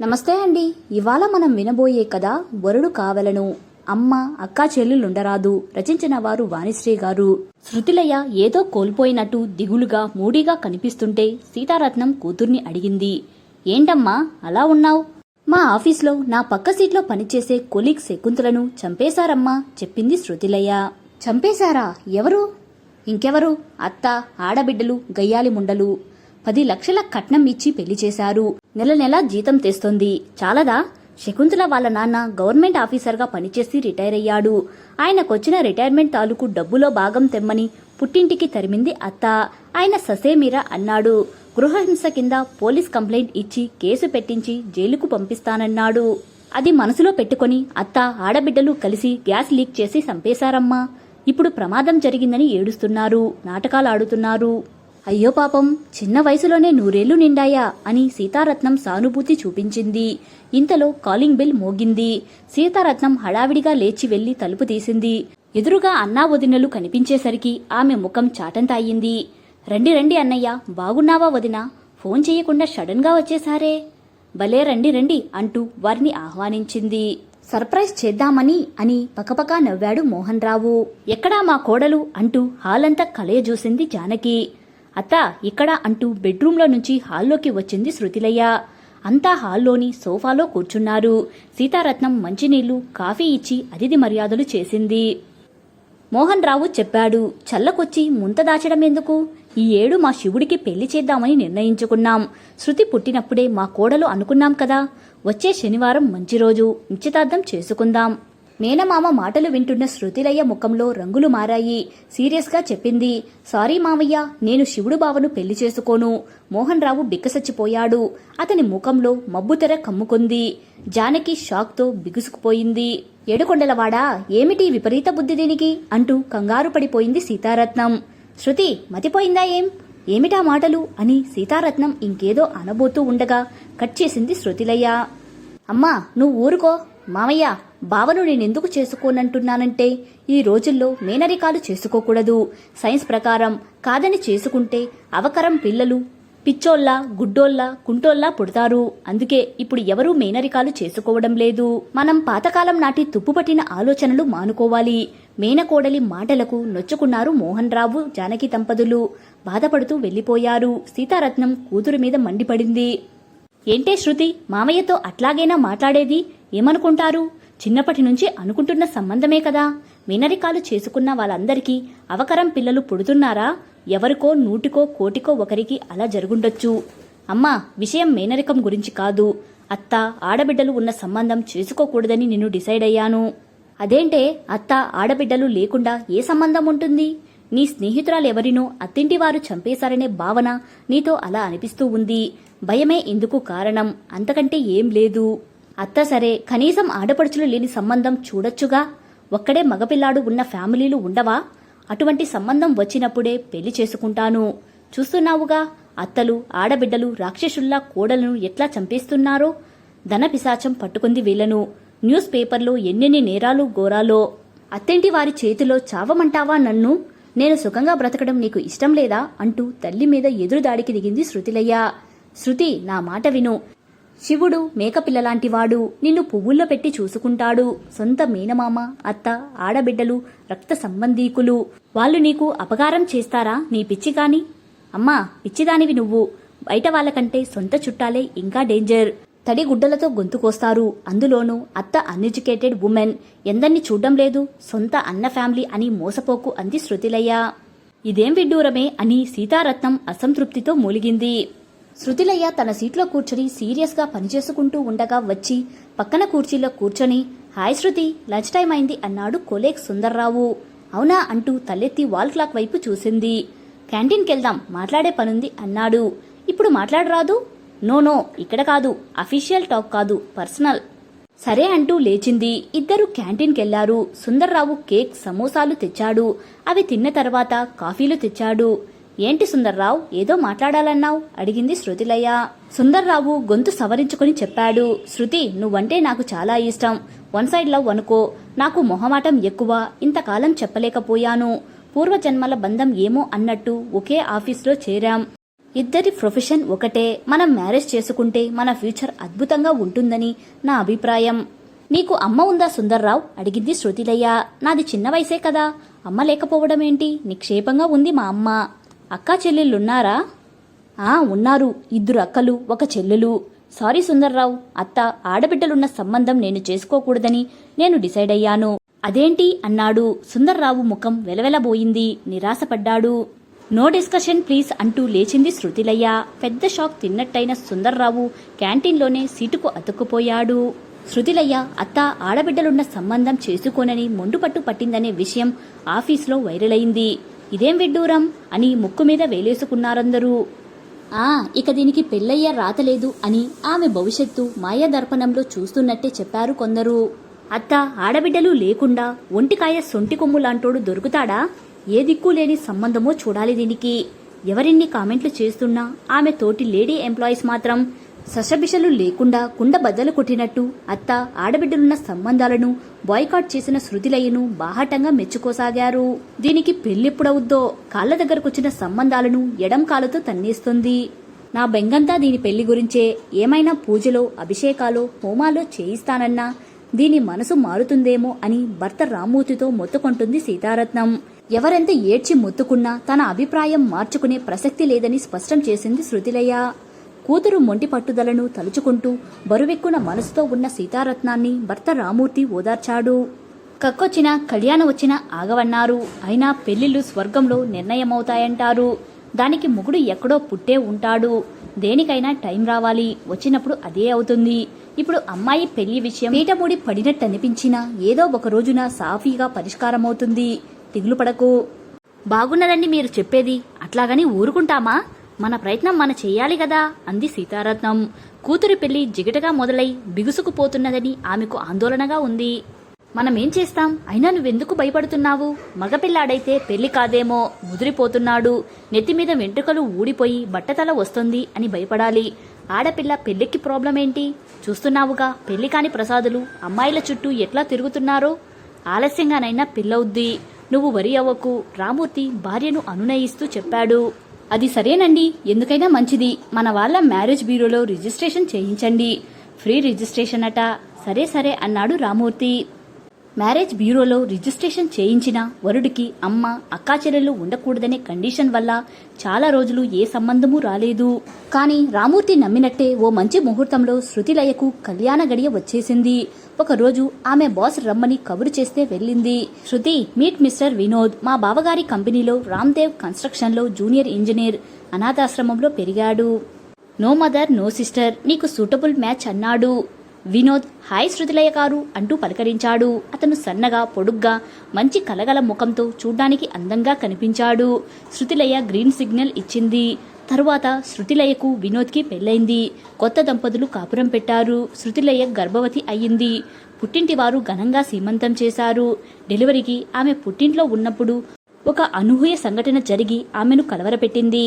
నమస్తే అండి. ఇవాళ మనం వినబోయే కథ వరుడు కావలను. అమ్మ అక్కా చెల్లెలుండరాదు. రచించిన వారు వాణిశ్రీ గారు. శృతిలయ ఏదో కోల్పోయినట్టు దిగులుగా మూడీగా కనిపిస్తుంటే సీతారత్నం కూతుర్ని అడిగింది. ఏంటమ్మా అలా ఉన్నావు? మా ఆఫీస్లో నా పక్క సీట్లో పనిచేసే కొలీగ్ శకుంతలను చంపేశారమ్మా చెప్పింది శృతిలయ. చంపేశారా? ఎవరు? ఇంకెవరు? అత్త ఆడబిడ్డలు గయ్యాలి ముండలు. పది లక్షల కట్నం ఇచ్చి పెళ్ళి చేశారు. నెల నెలా జీతం తెస్తోంది. చాలదా? శకుంతల వాళ్ళ నాన్న గవర్నమెంట్ ఆఫీసర్గా పనిచేసి రిటైర్ అయ్యాడు ఆయనకొచ్చిన రిటైర్మెంట్ తాలూకు డబ్బులో భాగం తెమ్మని పుట్టింటికి తరిమింది అత్త. ఆయన ససేమిరా అన్నాడు. గృహహింస కింద పోలీస్ కంప్లైంట్ ఇచ్చి కేసు పెట్టించి జైలుకు పంపిస్తానన్నాడు. అది మనసులో పెట్టుకొని అత్త ఆడబిడ్డలు కలిసి గ్యాస్ లీక్ చేసి చంపేశారమ్మా. ఇప్పుడు ప్రమాదం జరిగిందని ఏడుస్తున్నారు. నాటకాలు ఆడుతున్నారు. అయ్యో పాపం చిన్న వయసులోనే నూరేళ్ళు నిండాయా అని సీతారత్నం సానుభూతి చూపించింది. ఇంతలో కాలింగ్ బెల్ మోగింది. సీతారత్నం హడావిడిగా లేచి వెళ్ళి తలుపు తీసింది. ఎదురుగా అన్నా వదినలు కనిపించేసరికి ఆమె ముఖం చాటంత అయ్యింది రండి రండి అన్నయ్య బాగున్నావా వదినా? ఫోన్ చేయకుండా సడన్గా వచ్చేసారే. భలే రండి రండి అంటూ వారిని ఆహ్వానించింది. సర్ప్రైజ్ చేద్దామని అని పకపకా నవ్వాడు మోహన్ రావు. ఎక్కడా మా కోడలు అంటూ హాలంతా కలయజూసింది జానకి. అత్త ఇక్కడ అంటూ బెడ్రూంలో నుంచి హాల్లోకి వచ్చింది శృతిలయ్య. అంతా హాల్లోని సోఫాలో కూర్చున్నారు. సీతారత్నం మంచినీళ్ళు కాఫీ ఇచ్చి అతిథి మర్యాదలు చేసింది. మోహన్ రావు చెప్పాడు చల్లకొచ్చి ముంత దాచడం ఎందుకు? ఈ ఏడు మా శివుడికి పెళ్ళి చేద్దామని నిర్ణయించుకున్నాం. శృతి పుట్టినప్పుడే మా కోడలు అనుకున్నాం కదా. వచ్చే శనివారం మంచి రోజు. నిశ్చితార్థం చేసుకుందాం. మేనమామ మాటలు వింటున్న శృతిలయ్య ముఖంలో రంగులు మారాయి. సీరియస్గా చెప్పింది సారీ మావయ్య నేను శివుడు బావను పెళ్ళి చేసుకోను. మోహన్ రావు బిక్కసచ్చిపోయాడు. అతని ముఖంలో మబ్బుతెర కమ్ముకుంది. జానకి షాక్తో బిగుసుకుపోయింది. ఏడుకొండలవాడా ఏమిటి విపరీత బుద్ధి దీనికి? అంటూ కంగారు పడిపోయింది సీతారత్నం. శృతి మతిపోయిందా ఏం? ఏమిటా మాటలు? అని సీతారత్నం ఇంకేదో అనబోతూ ఉండగా కట్ చేసింది శృతిలయ్య అమ్మా నువ్వు ఊరుకో. మామయ్య భావను నేనెందుకు చేసుకోనంటున్నానంటే ఈ రోజుల్లో మేనరికాలు చేసుకోకూడదు. సైన్స్ ప్రకారం కాదని చేసుకుంటే అవకరం పిల్లలు పిచ్చోళ్ళ గుడ్డోళ్ళ కుంటోళ్ళ పుడతారు. అందుకే ఇప్పుడు ఎవరూ మేనరికాలు చేసుకోవడం లేదు. మనం పాతకాలం నాటి తుప్పుపట్టిన ఆలోచనలు మానుకోవాలి. మేనకోడలి మాటలకు నొచ్చుకున్నారు మోహన్ రావు జానకి దంపతులు. బాధపడుతూ వెళ్ళిపోయారు సీతారత్నం కూతురు మీద మండిపడింది. ఏంటే శృతి మామయ్యతో అట్లాగైనా మాట్లాడేది? ఏమనుకుంటారు? చిన్నప్పటి నుంచి అనుకుంటున్న సంబంధమే కదా. మేనరికాలు చేసుకున్న వాళ్ళందరికీ అవకరం పిల్లలు పుడుతున్నారా? ఎవరికో నూటికో కోటికో ఒకరికి అలా జరుగుండొచ్చు. అమ్మా విషయం మేనరికం గురించి కాదు. అత్త ఆడబిడ్డలు ఉన్న సంబంధం చేసుకోకూడదని నేను డిసైడ్ అయ్యాను. అదేంటే అత్త ఆడబిడ్డలు లేకుండా ఏ సంబంధం ఉంటుంది? నీ స్నేహితురాలు ఎవరినో అత్తింటి వారు చంపేశారనే భావన నీతో అలా అనిపిస్తూ ఉంది. భయమే ఇందుకు కారణం. అంతకంటే ఏం లేదు. అత్త సరే కనీసం ఆడపడుచులు లేని సంబంధం చూడొచ్చుగా? ఒక్కడే మగపిల్లాడు ఉన్న ఫ్యామిలీలు ఉండవా? అటువంటి సంబంధం వచ్చినప్పుడే పెళ్ళి చేసుకుంటాను. చూస్తున్నావుగా? అత్తలు ఆడబిడ్డలు రాక్షసుల్లా కోడలను ఎట్లా చంపేస్తున్నారో? ధనపిశాచం పట్టుకుంది వీళ్ళను న్యూస్ పేపర్లో ఎన్నెన్ని నేరాలు ఘోరాలో? అత్తింటి వారి చేతిలో చావమంటావా నన్ను? నేను సుఖంగా బ్రతకడం నీకు ఇష్టం లేదా? అంటూ తల్లి మీద ఎదురుదాడికి దిగింది శృతిలయ్య. శృతి నా మాట విను. శివుడు మేకపిల్లలాంటివాడు నిన్ను పువ్వుల్లో పెట్టి చూసుకుంటాడు. సొంత మీనమామ అత్త ఆడబిడ్డలు రక్త సంబంధీకులు. వాళ్ళు నీకు అపకారం చేస్తారా? నీ పిచ్చి కాని అమ్మా పిచ్చిదానివి నువ్వు. బయట వాళ్ళకంటే సొంత చుట్టాలే ఇంకా డేంజర్. తడి గుడ్డలతో గొంతుకోస్తారు అందులోనూ అత్త అన్ఎడ్యుకేటెడ్ ఉమెన్. ఎందరిని చూడ్డం లేదు. సొంత అన్న ఫ్యామిలీ అని మోసపోకు అంది శృతిలయ్య ఇదేం విడ్డూరమే అని సీతారత్నం అసంతృప్తితో మూలిగింది. శృతిలయ్య తన సీట్లో కూర్చొని సీరియస్గా పనిచేసుకుంటూ ఉండగా వచ్చి పక్కన కుర్చీలో కూర్చొని హాయ్ శృతి లంచ్ టైం అయింది అన్నాడు కొలేక్ సుందర్రావు. అవునా అంటూ తలెత్తి వాల్ క్లాక్ వైపు చూసింది. క్యాంటీన్కి వెళ్దాం మాట్లాడే పనుంది అన్నాడు. ఇప్పుడు మాట్లాడరాదు? నో నో ఇక్కడ కాదు అఫీషియల్ టాక్ కాదు పర్సనల్. సరే అంటూ లేచింది. ఇద్దరు క్యాంటీన్కెళ్ళారు సుందర్రావు కేక్ సమోసాలు తెచ్చాడు. అవి తిన్న తర్వాత కాఫీలు తెచ్చాడు. ఏంటి సుందర్రావు? ఏదో మాట్లాడాలన్నావు? అడిగింది శృతిలయ్య. సుందర్రావు గొంతు సవరించుకుని చెప్పాడు. శృతి నువ్వంటే నాకు చాలా ఇష్టం. వన్ సైడ్ లవ్ అనుకో. నాకు మొహమాటం ఎక్కువ. ఇంతకాలం చెప్పలేకపోయాను. పూర్వజన్మల బంధం ఏమో అన్నట్టు ఒకే ఆఫీస్లో చేరాం. ఇద్దరి ప్రొఫెషన్ ఒకటే. మనం మ్యారేజ్ చేసుకుంటే మన ఫ్యూచర్ అద్భుతంగా ఉంటుందని నా అభిప్రాయం. నీకు అమ్మ ఉందా సుందర్రావు? అడిగింది శృతిలయ్య. నాది చిన్న వయసే కదా. అమ్మ లేకపోవడం ఏంటి నిక్షేపంగా ఉంది మా అమ్మ. అక్కా చెల్లెళ్ళున్నారా? ఆ ఉన్నారు. ఇద్దరు అక్కలు ఒక చెల్లెలు. సారీ సుందర్రావు అత్త ఆడబిడ్డలున్న సంబంధం నేను చేసుకోకూడదని నేను డిసైడ్ అయ్యాను. అదేంటి అన్నాడు. సుందర్రావు ముఖం వెలవెలబోయింది. నిరాశపడ్డాడు. నో డిస్కషన్ ప్లీజ్ అంటూ లేచింది శృతిలయ్య. పెద్ద షాక్ తిన్నట్టయిన సుందర్రావు క్యాంటీన్లోనే సీటుకు అతుక్కుపోయాడు. శృతిలయ్య అత్త ఆడబిడ్డలున్న సంబంధం చేసుకోనని మొండుపట్టు పట్టిందనే విషయం ఆఫీస్లో వైరల్ అయింది ఇదేం విడ్డూరం అని ముక్కు మీద వేలేసుకున్నారందరూ. ఆ ఇక దీనికి పెళ్ళయ్య రాతలేదు అని ఆమె భవిష్యత్తు మాయాదర్పణంలో చూస్తున్నట్టే చెప్పారు కొందరు. అత్త ఆడబిడ్డలు లేకుండా ఒంటికాయ సొంటి కొమ్ము లాంటోడు దొరుకుతాడా? ఏ దిక్కు లేని సంబంధమో చూడాలి దీనికి. ఎవరిన్ని కామెంట్లు చేస్తున్నా ఆమె తోటి లేడీ ఎంప్లాయీస్ మాత్రం సశబిషలు లేకుండా కుండ బద్దలు కొట్టినట్టు అత్త ఆడబిడ్డలున్న సంబంధాలను బాయ్కాట్ చేసిన శృతిలయ్యను బాహాటంగా మెచ్చుకోసాగారు. దీనికి పెళ్ళెప్పుడవుద్దో కాళ్ళ దగ్గరకొచ్చిన సంబంధాలను ఎడం కాలుతో తన్నేస్తుంది. నా బెంగంతా దీని పెళ్ళి గురించే ఏమైనా పూజలో అభిషేకాలో హోమాలో చేయిస్తానన్నా దీని మనసు మారుతుందేమో అని భర్త రామ్మూర్తితో మొత్తుకుంటుంది సీతారత్నం. ఎవరెంత ఏడ్చి మొత్తుకున్నా తన అభిప్రాయం మార్చుకునే ప్రసక్తి లేదని స్పష్టం చేసింది శృతిలయ్య కూతురు మొంటి పట్టుదలను తలుచుకుంటూ బరువెక్కున మనసుతో ఉన్న సీతారత్నాన్ని భర్త రామూర్తి ఓదార్చాడు. కక్కొచ్చినా కళ్యాణం వచ్చినా ఆగవన్నారు. అయినా పెళ్ళిళ్ళు స్వర్గంలో నిర్ణయమవుతాయంటారు. దానికి మొగుడు ఎక్కడో పుట్టే ఉంటాడు. దేనికైనా టైం రావాలి. వచ్చినప్పుడు అదే అవుతుంది. ఇప్పుడు అమ్మాయి పెళ్ళి విషయం పీటమూడి పడినట్టు అనిపించినా ఏదో ఒక రోజున సాఫీగా పరిష్కారమవుతుంది. దిగులు పడకు బాగున్నదండి మీరు చెప్పేది. అట్లాగని ఊరుకుంటామా? మన ప్రయత్నం మన చెయ్యాలి కదా అంది సీతారత్నం. కూతురి పెళ్ళి జిగటగా మొదలై బిగుసుకుపోతున్నదని ఆమెకు ఆందోళనగా ఉంది. మనమేం చేస్తాం? అయినా నువ్వెందుకు భయపడుతున్నావు? మగపిల్లాడైతే పెళ్ళి కాదేమో ముదిరిపోతున్నాడు. నెత్తిమీద వెంట్రుకలు ఊడిపోయి బట్టతల వస్తుంది అని భయపడాలి. ఆడపిల్ల పెళ్ళికి ప్రాబ్లం ఏంటి చూస్తున్నావుగా పెళ్ళి కాని ప్రసాదులు అమ్మాయిల చుట్టూ ఎట్లా తిరుగుతున్నారో? ఆలస్యంగానైనా పిల్లవుద్ది. నువ్వు వరి అవ్వకు. రామూర్తి భార్యను అనునయిస్తూ చెప్పాడు. అది సరేనండి. ఎందుకైనా మంచిది. మన వాళ్ళ మ్యారేజ్ బ్యూరోలో రిజిస్ట్రేషన్ చేయించండి. ఫ్రీ రిజిస్ట్రేషన్ అట. సరే సరే అన్నాడు రామూర్తి. మ్యారేజ్ బ్యూరోలో రిజిస్ట్రేషన్ చేయించిన వరుడికి అమ్మ అక్కాచెల్లెలు ఉండకూడదనే కండిషన్ వల్ల చాలా రోజులు ఏ సంబంధమూ రాలేదు. కానీ రామూర్తి నమ్మినట్టే ఓ మంచి ముహూర్తంలో శృతిలయకు కళ్యాణ గడియ వచ్చేసింది. ఒకరోజు ఆమె బాస్ రమ్మని కబురు చేస్తే వెళ్ళింది. Shruti meet mister Vinod. మా బావగారి కంపెనీలో రామ్దేవ్ కన్స్ట్రక్షన్లో జూనియర్ ఇంజనీర్. అనాథాశ్రమంలో పెరిగాడు. No mother no sister. నీకు సూటబుల్ మ్యాచ్ అన్నాడు. వినోద్ హాయ్ శృతిలయ్య గారు అంటూ పలకరించాడు. అతను సన్నగా పొడుగ్గా మంచి కలగల ముఖంతో చూడ్డానికి అందంగా కనిపించాడు. శృతిలయ్య గ్రీన్ సిగ్నల్ ఇచ్చింది. తరువాత శృతిలయ్యకు వినోద్కి పెళ్ళైంది. కొత్త దంపతులు కాపురం పెట్టారు. శృతిలయ్య గర్భవతి అయ్యింది. పుట్టింటివారు ఘనంగా సీమంతం చేశారు. డెలివరీకి ఆమె పుట్టింట్లో ఉన్నప్పుడు ఒక అనూహ్య సంఘటన జరిగి ఆమెను కలవరపెట్టింది.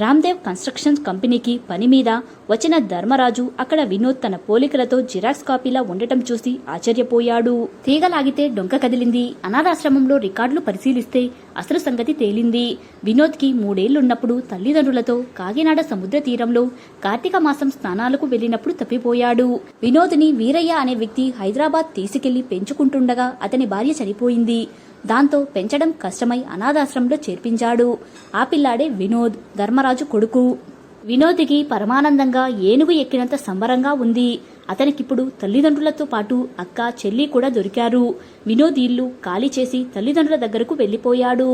రామ్దేవ్ కన్స్ట్రక్షన్స్ కంపెనీకి పని మీద వచ్చిన ధర్మరాజు అక్కడ వినోద్ తన పోలికలతో జిరాక్స్ కాపీలా ఉండటం చూసి ఆశ్చర్యపోయాడు. తీగలాగితే డొంక కదిలింది. అనాథాశ్రమంలో రికార్డులు పరిశీలిస్తే అసలు సంగతి తేలింది. వినోద్కి మూడేళ్ళున్నప్పుడు తల్లిదండ్రులతో కాకినాడ సముద్ర తీరంలో కార్తీక మాసం స్నానాలకు వెళ్ళినప్పుడు తప్పిపోయాడు. వినోద్ని వీరయ్య అనే వ్యక్తి హైదరాబాద్ తీసుకెళ్ళి పెంచుకుంటుండగా అతని భార్య చనిపోయింది. దాంతో పెంచడం కష్టమై అనాథాశ్రమంలో చేర్పించాడు. ఆ పిల్లాడే వినోద్ ధర్మరాజు కొడుకు. వినోద్కి పరమానందంగా ఏనుగు ఎక్కినంత సంబరంగా ఉంది. అతనికిప్పుడు తల్లిదండ్రులతో పాటు అక్క చెల్లి కూడా దొరికారు. వినోద్ ఇల్లు ఖాళీ చేసి తల్లిదండ్రుల దగ్గరకు వెళ్ళిపోయాడు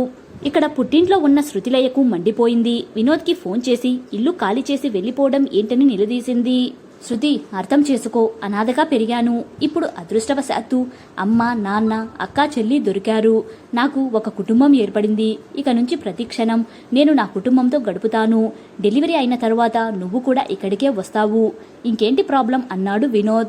ఇక్కడ పుట్టింట్లో ఉన్న శృతిలయకు మండిపోయింది. వినోద్కి ఫోన్ చేసి ఇల్లు ఖాళీ చేసి వెళ్ళిపోవడం ఏంటని నిలదీసింది. శృతి అర్థం చేసుకో. అనాథగా పెరిగాను. ఇప్పుడు అదృష్టవశాత్తు అమ్మ నాన్న అక్క చెల్లి దొరికారు. నాకు ఒక కుటుంబం ఏర్పడింది. ఇక నుంచి ప్రతి క్షణం నేను నా కుటుంబంతో గడుపుతాను. డెలివరీ అయిన తర్వాత నువ్వు కూడా ఇక్కడికే వస్తావు. ఇంకేంటి ప్రాబ్లం? అన్నాడు వినోద్.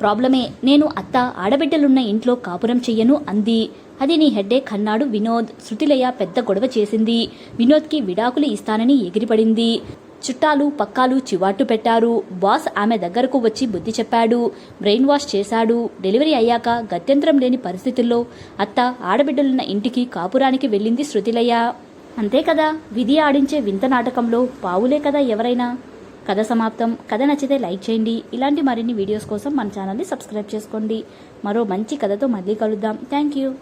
ప్రాబ్లమే. నేను అత్త ఆడబిడ్డలున్న ఇంట్లో కాపురం చెయ్యను అంది. అది నీ హెడ్డే కన్నాడు వినోద్. శృతిలయ పెద్ద గొడవ చేసింది. వినోద్కి విడాకులు ఇస్తానని ఎగిరిపడింది. చుట్టాలు పక్కాలు చివాట్లు పెట్టారు. బాస్ ఆమె దగ్గరకు వచ్చి బుద్ధి చెప్పాడు. బ్రెయిన్ వాష్ చేశాడు. డెలివరీ అయ్యాక గత్యంతరం లేని పరిస్థితుల్లో అత్త ఆడబిడ్డలున్న ఇంటికి కాపురానికి వెళ్ళింది శృతిలయ్య అంతే కదా విధి ఆడించే వింత నాటకంలో పావులే కదా ఎవరైనా. కథ సమాప్తం. కథ నచ్చితే లైక్ చేయండి. ఇలాంటి మరిన్ని వీడియోస్ కోసం మన ఛానల్ని సబ్స్క్రైబ్ చేసుకోండి. మరో మంచి కథతో మళ్ళీ కలుద్దాం. Thank you.